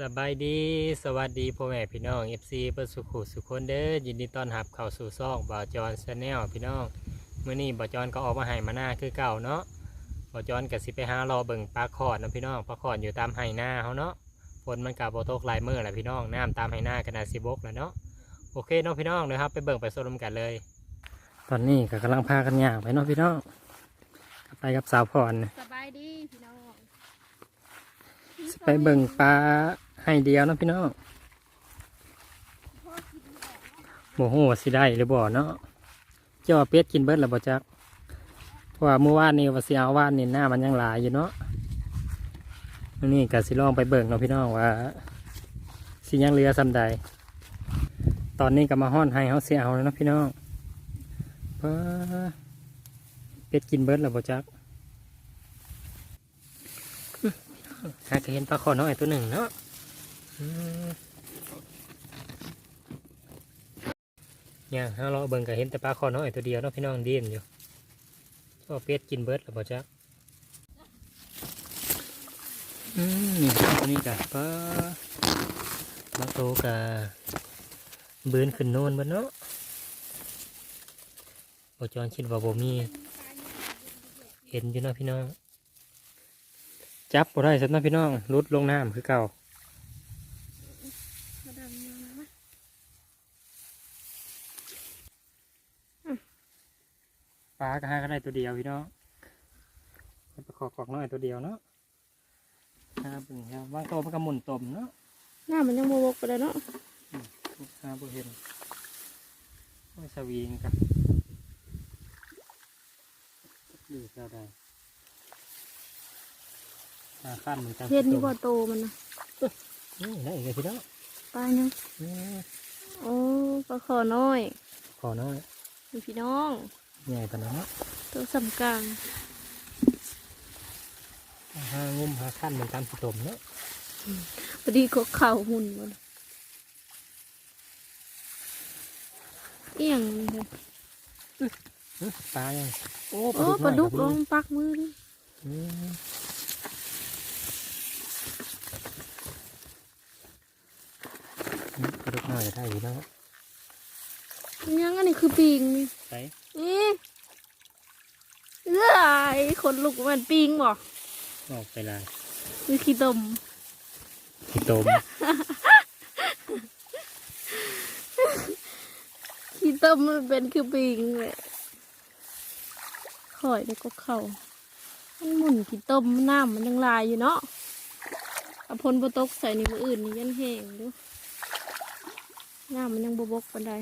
สบายดีสวัสดีพ่อแม่พี่น้อง FC เปิดสุขุสุขคนเด้อยินดีต้อนรับเข้าสู่ซ่องบ่าวจอนชาแนลพี่น้องมื้อนี้บ่าวจอนก็ออกมาให้มาหน้าคือเก่าเนาะบ่าวจอนก็สิไปหารอเบิ่งปลาขอดนะพี่น้องปลาขอดอยู่ตามไห้นาเฮาเนาะฝนมันก็บ่ตกหลายมื้อแหละพี่น้องน้ำตามไห้นาก็น่าสิบกแล้วเนาะโอเคเนาะพี่น้องนะครับไปเบิ่งไปสรุปกันเลย ตอนนี้ก็กำลังพากันย่างไปเนาะพี่น้องไปกับสาวพรสบายดีพี่ ไปเบิ่งปลาให้เดียวนะพี่น้องโมโหสิได้หรือบ่เนาะเจ้าเป็ดกินเบิดแล้วบ่จักเพราะว่าเมื่อวานนี้ว่าสิเอาวานนี่หน้ามันยังหลายอยู่เนาะนี้ก็สิลองไปเบิ่งเนาะพี่น้องว่าสิยังเหลือซำใด ตอนนี้ก็มาฮ้อนให้เฮาเสิเอาแล้วนะพี่น้องปลาเป็ดกินเบิดแล้วบ่จัก หากเห็นปลาคอน้อยตัวหนึ่งเนาะอืมเนี่ยถ้าเราเบิ่งก็เห็นแต่ปลาคอน้อยตัวเดียวเนาะพี่น้องดิ้นอยู่ก็เป็ดกินเบิดแล้วบ่จ๊ะอืมนี่ตัวนี้กะปลาปลาโตกะเบืนขึ้นโน่นบ่เนาะบ่จอนคิดว่าบ่มี เห็นอยู่เนาะพี่น้อง จับบ่ได้สักนะพี่น้องรุดลงน้ำคือเก่ามาดำน้ำนะปลาก็หาก็ได้ตัวเดียวพี่น้องให้ไปขอกอกน้อยตัวเดียวเนาะหาเบิ่งครับวางโตมันก็หมุนตมเนาะหน้ามันยังบวกไปเลยเนาะหาบ่เห็นโอ้ยสวิงกันดูเท่าใดหา ขั้นเหมือนกันเห็นนี่บ่โตมันนะนี่ได้อีกเลยพี่น้องปลายังนี่โอ้ปลาขอน้อยขอน้อยมีพี่น้องใหญ่ปานนั้นเนาะตัวสำกลางหางุ้มหาขั้นเหมือนกันสิตมเนาะพอดีก็เข่าหุ่นหมดเอียงนี่เลยอื้อปลายังโอ้โอ้ปลาดุกลน้อยงปักมือดิ อืมปลาดุกน้อยก็ได้อยู่เนาะยังอันนี้คือปิงนี่ไปนี่เอ้ยคนลุกมันปิงบ่ออกไปลายคือขี้ตมขี้ตมขี้ตมมันเป็นคือปิงเลยข่อยแล้วก็เข่ามันหมุนขี้ต้มน้ำมันยังลายอยู่เนาะเอาพลบตกใส่ในมืออื่นนี่ยันแห้งดู น้ำมันยังบวบกปันใด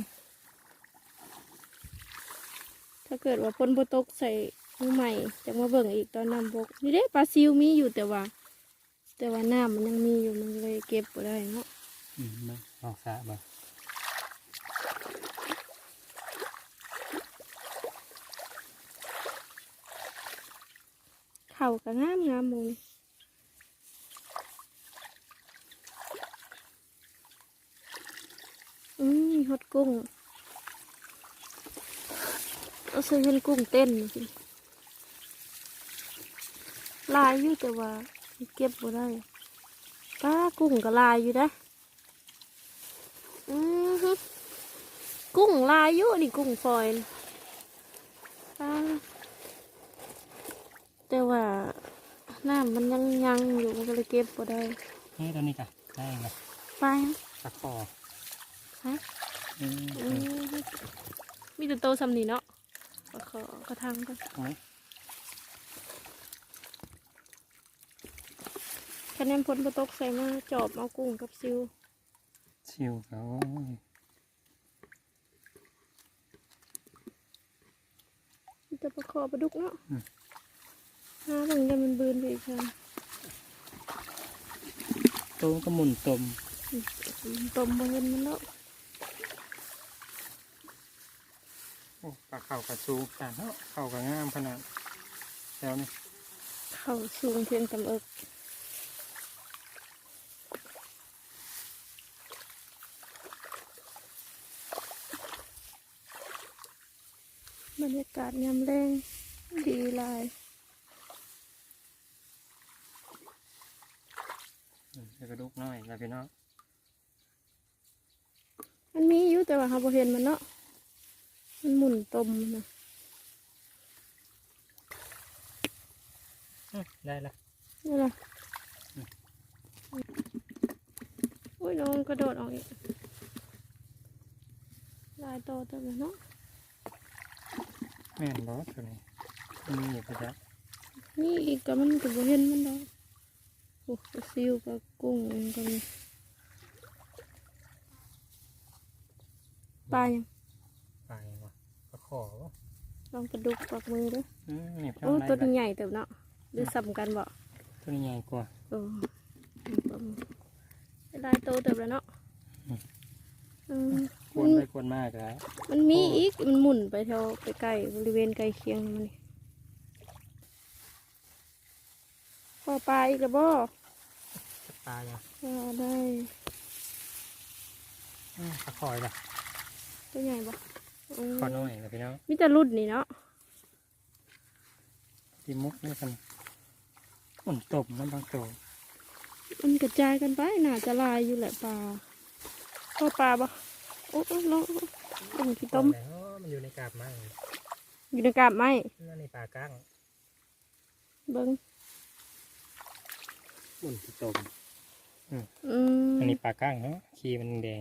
ถ้าเกิดว่าพลบตกใส่มือใหม่จะมาเบิ่งอีกตอนน้ำบก นี่เด้ปลาซิวมีอยู่แต่ว่า แต่ว่าน้ำมันยังมีอยู่มันเลยเก็บบ่ได้เนาะอืมมาออกสระบ่เข่าก็งามงามหมงอืมมี ฮอดกุ้งเอาใส่เห็นกุ้งเต้นนี่สิลายอยู่แต่ว่าเก็บบ่ได้ป้ากุ้งก็ลายอยู่นะอือฮึกุ้งลายอยู่นี่กุ้งฟอยนี่ป้าแต่ว่าน้ำมันยังยังอยู่มันก็เลยเก็บบ่ได้นี่ตัวนี้จ้ะได้ไงไปตะคอฮะอื มอืมมีแต่โตสำนีเนาะก็ขอกระทังกันโอ้ยคะแนนพ้นประตกใส่มาจอบเอากุ้งกับซิวชิวเขามีแต่ประคอประดุกเนาะหาบางอย่างมันบืนไปอีกค่ะโตมันก็หมุนตมต้มบ่เห็นมันเนาะ โอ้ปลาเข่ากระสูงกันเนาะเข่ากระงามขนาดแล้วนี่เข้าสูงเพียงตำเอิกบรรยากาศยามแรงดีหลายอืมแล้วก็ลูกน้อยแล้วพี่น้องมันมีอยู่แต่ว่าเราบ่เห็นมันเนาะ มันหมุนตมนะอื้อได้ละนี่ล่ะอุ้ยน้องกระโดดออกอีกลายโตเต็มเลยเนาะแม่นบอสตัวนี้มีอยู่พี่จ๊ะนี่อีกก็มันก็บ่เห็นมันดอกโอ้ปลาซิวกับกุ้งก็มีปลายังไปวะก็ ขอวะลองกระดุกปากมือเด้วยอืมนี่พี่น้โอ้องตัวได้นี้ละใหญ่เติบเนาะหรือซ้ำกันบ่ตัวนี้ใหญ่กว่าโอ้ลายโตเติบแล้วเนาะอืมอืมกวนไปกวนมากแล้วมันมีอีกมันหมุนไปแถวไปใกล้บริเวณใกล้เคียงมันนี่พอปลาอีกแล้วบ่ตายอะปลาได้อืมตะคอยละตัวใหญ่บ่อืม ขอน้อยนะพี่น้องมีแต่รุ่นนี่เนาะที่มุกนี่กันอุ่นตบน้ำบางตัวมันกระจายกันไปน่าจะลายอยู่แหละปลาพอปลาบ่โอ้โอ้ลองต้มขี้ต้มแล้วมันอยู่ในกาบไม้อยู่ในกาบไม้นั่นในปลาก้างเบิ้งอุ่นที่ตบอืมอันนี้ปลาก้างเนาะขี้มันแดง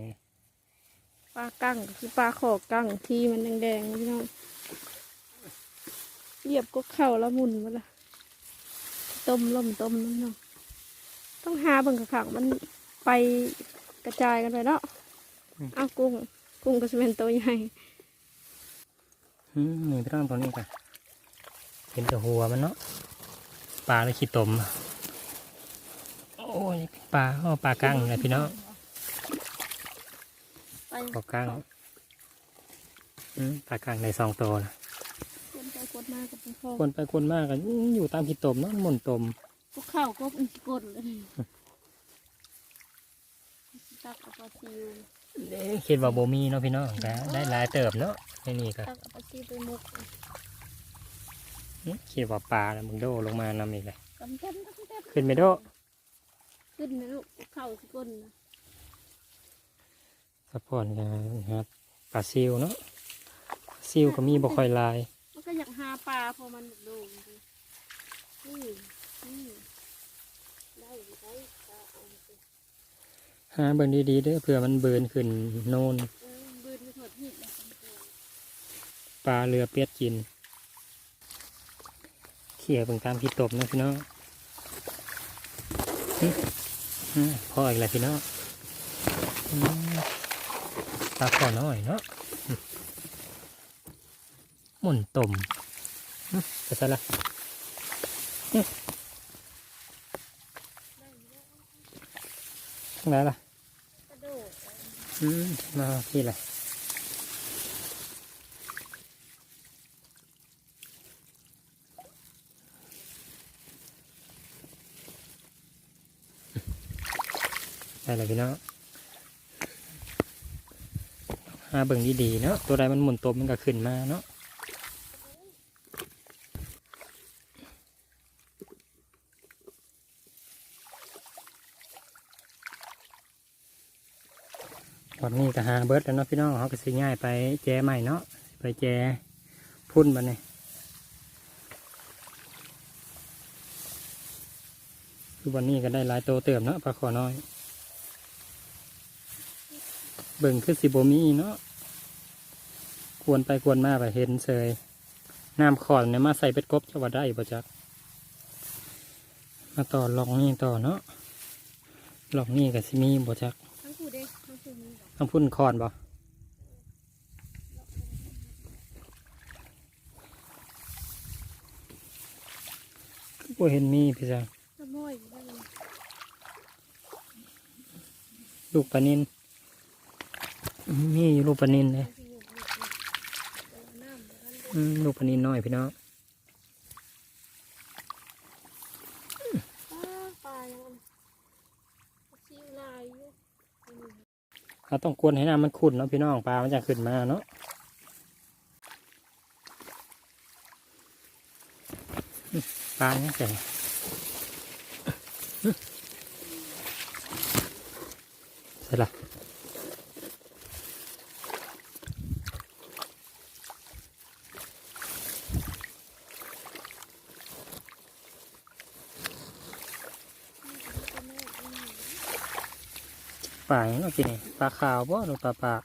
ปลากั้งก็คือปลาขอกั้งที่มันแดงๆนะพี่น้องเหยียบก็เข่าแล้วหมุนมาละต้มล่มต้มน้ำเนาะต้องหาเบิ่งกระขังมันไปกระจายกันไปเนาะเอากุ้งกุ้งก็จะเป็นตัวใหญ่อืมนี่พี่น้องตัวนี้กันเห็นแต่หัวมันเนาะปลาเลยขี้ตมโอ้ยปลาเอาปลาก้างเลยพี่น้อง ไปปลาก้างอืมปลาก้างในสองตัวนะคนไปกดมากกับพ่อคนไปคนมากกันอยู่ตามขี้ตมเนาะหมุนตมก็เข้าก็มันกดเลยตักเอาปลาซิวเด้คิดว่าโบมีเนาะพี่น้องก็ได้หลายเติบเนาะในนี่ก็ตักเอาปลาซิวไปมุกอืมคิดว่าปลาแล้วมึงโดลงมานำอีกเลยกำจัดกำจัดขึ้นไปโดขึ้นนะลูกเข้าสิก้นนะ สะพอนกันครับปลาซิวเนาะปลาซิวก็มีบ่ค่อยหลาย มันก็อยากหาปลาพอมันโด่งดินี่นี่ได้ได้ปลาเอาสิหาเบิ่งดีๆเด้อเผื่อมันเบินขึ้นโน่นเออบืนไปถอดหิดแล้วกันตัวปลาเรือเป็ดกิน เขี่ยเบิ่งตามพี่ตบนะพี่น้องหึหึพออีกแล้วพี่น้องอืม ปลาขอน้อยเนาะหมุนตมหึไปซะละหึทางไหนล่ะอืมมาพี่เลยได้เลยพี่น้อง หาเบิ่งดีๆเนาะตัวใดมันหมุนตัวมันก็ขึ้นมาเนาะตอนนี้ก็หาเบิร์ดแล้วเนาะพี่น้องเขาก็สิง่ายไปแจใหม่เนาะไปแจพุ่นมาเนี่ยคือวันนี้ก็ได้หลายโตเติมเนาะปลาขอน้อย เบิ่งคือสิบมีเนาะควรไปควรมาไปเห็นเสยน้ำขอนเนี่ยมาใส่เป็ดกบจะว่าได้บ่จักมาต่อลองนี่ต่อเนาะลองนี่กับสิมีบ่จักทั้งคู่เด้ทั้งคู่มีดอกต้องพุ่นคอนบ่คือบ่เห็นมีพี่จังน้ำม้อยอยู่ได้เลยลูกปลานิน นี่ลูกปนินเลยลูกกันอืมลูกปนินน้อยพี่น้องเราต้องกวนให้น้ำมันขุ่นเนาะพี่น้องปลามันจะขึ้นมาเนาะปลาเนี่ยใส่ช่ละ ปลาอย่างเนาะกินนี่ปลาขาวบ่หรือปลาปลาก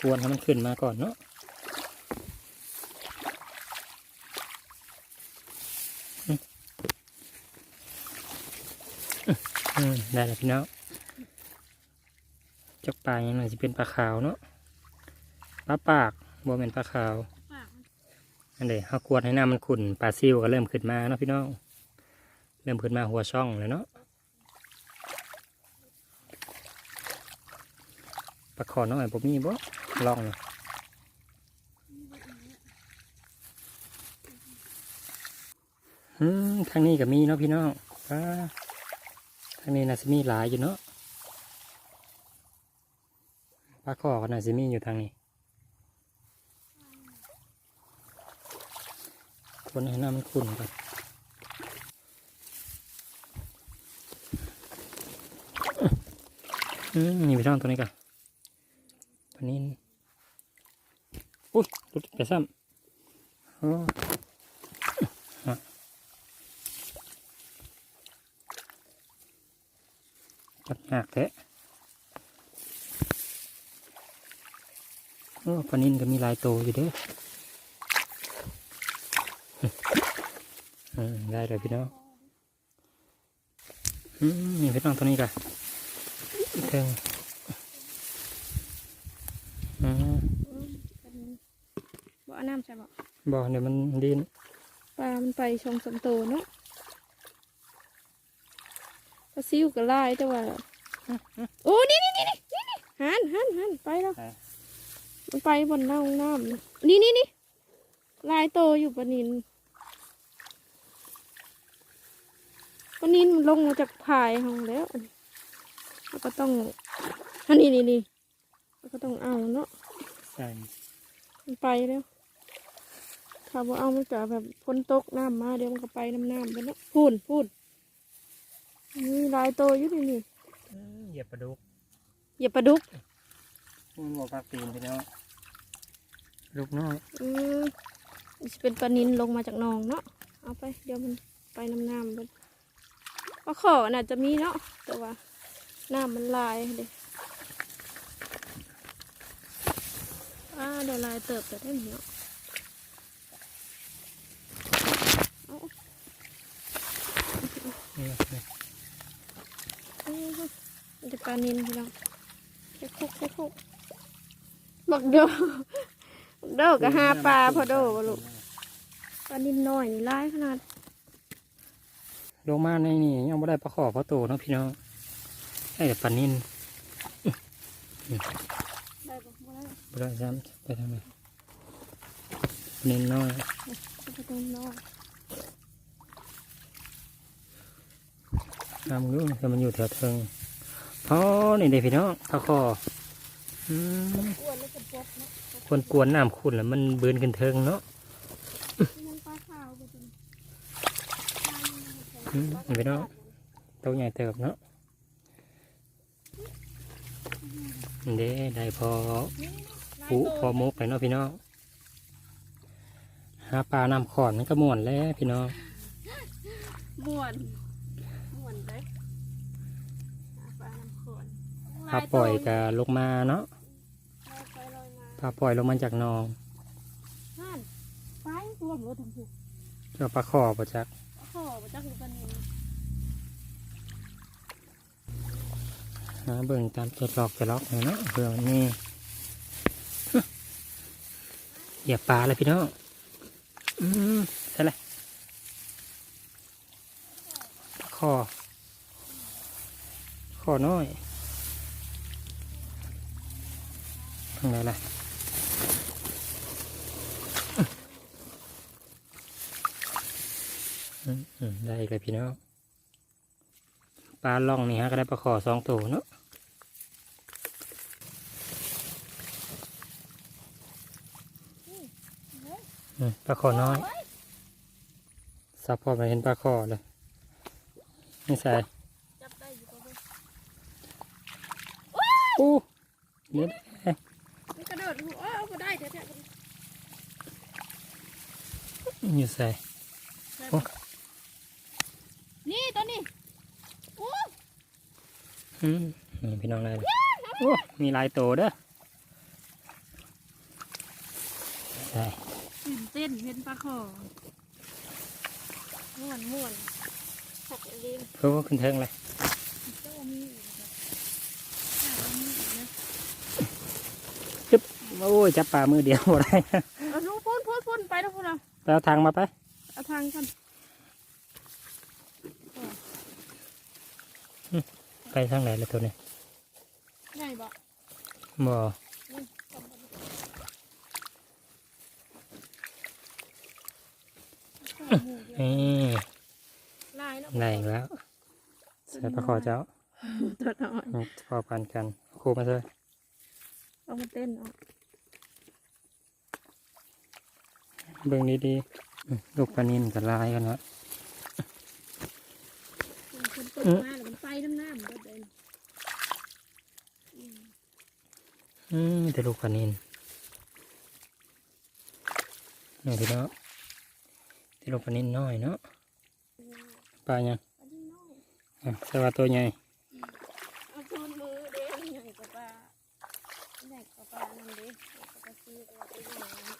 กวนให้มันขึ้นมาก่อนเนาะได้แล้วพี่น้องจักปลาอย่างหน่อยจะเป็นปลาขาวเนาะปลาปากบัวเป็นปลาขาว อันเดเขากวดให้น้ำมันขุ่นปลาซิวก็เริ่มขึ้นมาเนาะพี่น้องเริ่มขึ้นมาหัวช่องเลยเนาะปลาขอน้อยผมมีบ่ลองหน่อยอืมทางนี้ก็มีเนาะพี่น้องทางนี้น่าจะมีหลายอยู่เนาะปลาขอก็น่าจะมีอยู่ทางนี้ คนให้น้ำมันขุ่นก่อนอืมนี่ไปช่องตัวนี้ก่อนตัวนี้อุ้ยหลุดไปซ้ำโอ้จับหนักแท้โอ้ปลานินก็มีลายโตอยู่เด้อ ได้เลยพี่น้องอืมนี่พี่น้องตัวนี้กันเทิงอืมเป็นบ่เอาน้ำใช่บ่บอกเดี๋ยวมันดินปลา มันไปชงสมโตเนาะปลาซิวก็ลายแต่ว่าโอ้นี่นี่นี่นี่นี่นี่หันหันหันไปแล้ว มันไปบนหน้าห้องน้ำน่ะนี่นี่นี่ลายโตอยู่ปลานินปลา นินมันลงมาจากพายห้องแล้วแล้วก็ต้องอันนี้นี่นี่แล้วก็ต้องเอาเนาะใส่มันไปแล้วถ้าว่าเอามันก็แบบพ้นตกน้ำมาเดี๋ยวมันก็ไปน้ำน้ำไปเนาะพูนพูนมีลายโตอยู่นี่นี่อืมเหยียบปลาดุกอย่าปลาดุกมันบอกพักตีนพี่น้องลูกน้อยอืมสิเป็นปลานินลงมาจากหนองเนาะเอาไปเดี๋ยวมันไปน้ำน้ำไป ปลาขอน่าจะมีเนาะแต่ว่าน้ำมันลายเด็อ่าเดี๋ยวลายเติบแต่ได้เนาะอานี่นี่เอเอามันจะปลานินพี่น้องแค่คุกแค่คุกบักเด้อบักเด้อก็หาปลาพอโดลูกปลานินน้อยนี่ลายขนาด ลงมาในนี่ยังไม่ได้ปลาขอเพราะโตเนาะพี่น้องได้แต่ปลานินได้บ่บ่ได้ไม่ได้ซ้ำไปทำไมปลานินน้อยก็จะเป็นน้อยน้ำรู้แต่มันอยู่แถวเทิงพอนี่เด็พี่น้องปลาขออืมอ้วนแล้วก็ปกเนาะควรกวนน้ำขุ่นแล้วมันเบืนขึ้นเทิงเนาะ มันปลาขาวก็เป็น อืมนี่พี่น้องตัวใหญ่เติบเนาะเด้ได้พอปุพอมุกเลยเนาะพี่น้องหาปลาน้ำขอนมันก็ม่วนแล้วพี่น้องม่วนม่วนเลยปลาน้ำขอนปลาปล่อยก็ลงมาเนาะลอยไปลอยมาปลาปล่อยลงมาจากหนองนั่นไปรวมรถทั้งคู่ก็ปลาขอประจัก ข้อมาจากลูกปลานินหาเบิ่งตามจ็ดหลอกจะล็อกหน่อยเนาะเพื่อมันนี่เหยียบปลาเลยพี่น้องอืมใช่เลยปลาขอขอน้อยทางไหนล่ะอืมอืม ได้อีกเลยพี่น้องปลาล่องนี่ฮะก็ได้ปลาขอสองตัวเนาะอืมปลาขอน้อยซับพอไปเห็นปลาคอเลยนี่ใส่จับได้อยู่ตัวเบิ่งอู้เดี๋ยวมันกระโดดหัวเอาก็ได้แท้ๆอยู่ใส่โอ้ นี่ตัวนี้โอ้อืมนี่พี่น้องได้เลยโอ้มีลายโตเด้อใช่ตื่นเต้นเห็นปลาคอม่วนม่วนสักเลี้ยงเพิ่มขึ้นเทิงเลยโต้มีอีกแบบอ่ามีอีกนะโอ้ยจับปลามือเดียวบ่ได้เอาลูกพุ่นพุ่นพุ่นไปแล้วพุ่นเราไปเอาทางมาไป เอาทางกัน ไปทางไหนละตัวนี้ง่ายบ่บ่นี่กลับมาดิเอาหมูเดียวนี่ลายเนาะได้อีกแล้วใส่ปลาคอเจ้าตัวน้อยอืมพอพันกันครูมาเลยเอามาเต้นเอาเบิ่งดีๆอืมลูกปลานินกับลายกันวะ คนตกมาแล้วมันไปน้ำน้ำมันก็เดินอืมอืมแต่ลูกปลานินนี่พี่เนาะแต่ลูกปลานินน้อยเนาะปลายังอันนี้น้อยอะสวัสดีตัวใหญ่เอาโซนมือเด้งใหญ่กว่าปลาใหญ่กว่าปลานั่นเด้ใหญ่กว่าปลาซีตัวตัวใหญ่นะ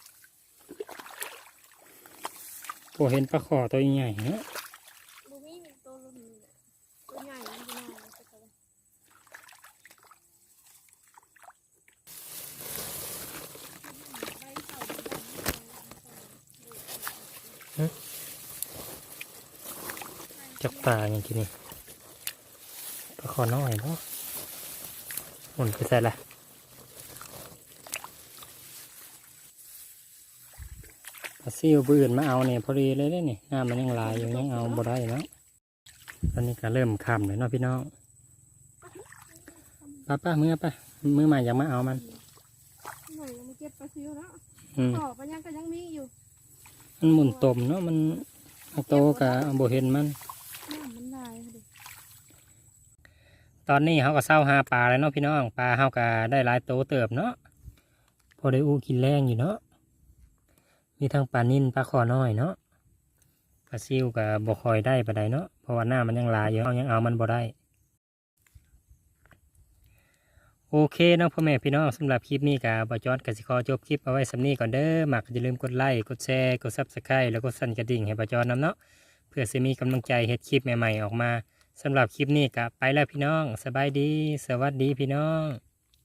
โอเห็นปลาขอตัวใหญ่เนาะ บูมี่มีตัวรุ่นนี้แหละตัวใหญ่มันจะน้อยสักตัวใบเข่าใบ จักปลาอย่างที่นี่ปลาขอน้อยเนาะหมุนไปใส่ละปลาซิวบืนมาเอาเนี่ยพอดีเลยเด้นี่น้ำมันยังหลายอยู่ยังเอาบ่ได้เนาะตอนนี้ก็เริ่มค่ำเลยเนาะพี่น้องป้าป้ามือป้ามือใหม่ยังมาเอามันหน่อยยังไม่เก็บปลาซิวแล้วอืมต่อไปยังก็ยังมีอยู่มันหมุนตมเนาะมันเอาโตกับโบเห็นมันน้ำมันลายค่ะดิ ตอนนี้เขาก็เศร้าหาปลาแล้วเนาะพี่น้องปลาเขาก็ได้หลายโตเติบเนาะพอได้อู้กินแรงอยู่เนาะมีทั้งปลานิ่นปลาคอน้อยเนาะปลาซิวกับบคอยได้ปลาใดเนาะเพราะว่าหน้ามันยังหลายอยู่เอายังเอามันบ่ได้โอเคเนาะพ่อแม่พี่น้องสำหรับคลิปนี้กับบจอดกสิคอจบคลิปเอาไว้สำนี้ก่อนเด้อหมักอย่าลืมกดไลค์กดแชร์กดซับสไครต์แล้วก็สั่นกระดิ่งให้บจอดนำเนาะเพื่อจะมีกำลังใจเฮ็ดคลิปใหม่ๆออกมา สำหรับคลิปนี้ก็ไปแล้วพี่น้อง สบายดี สวัสดีพี่น้อง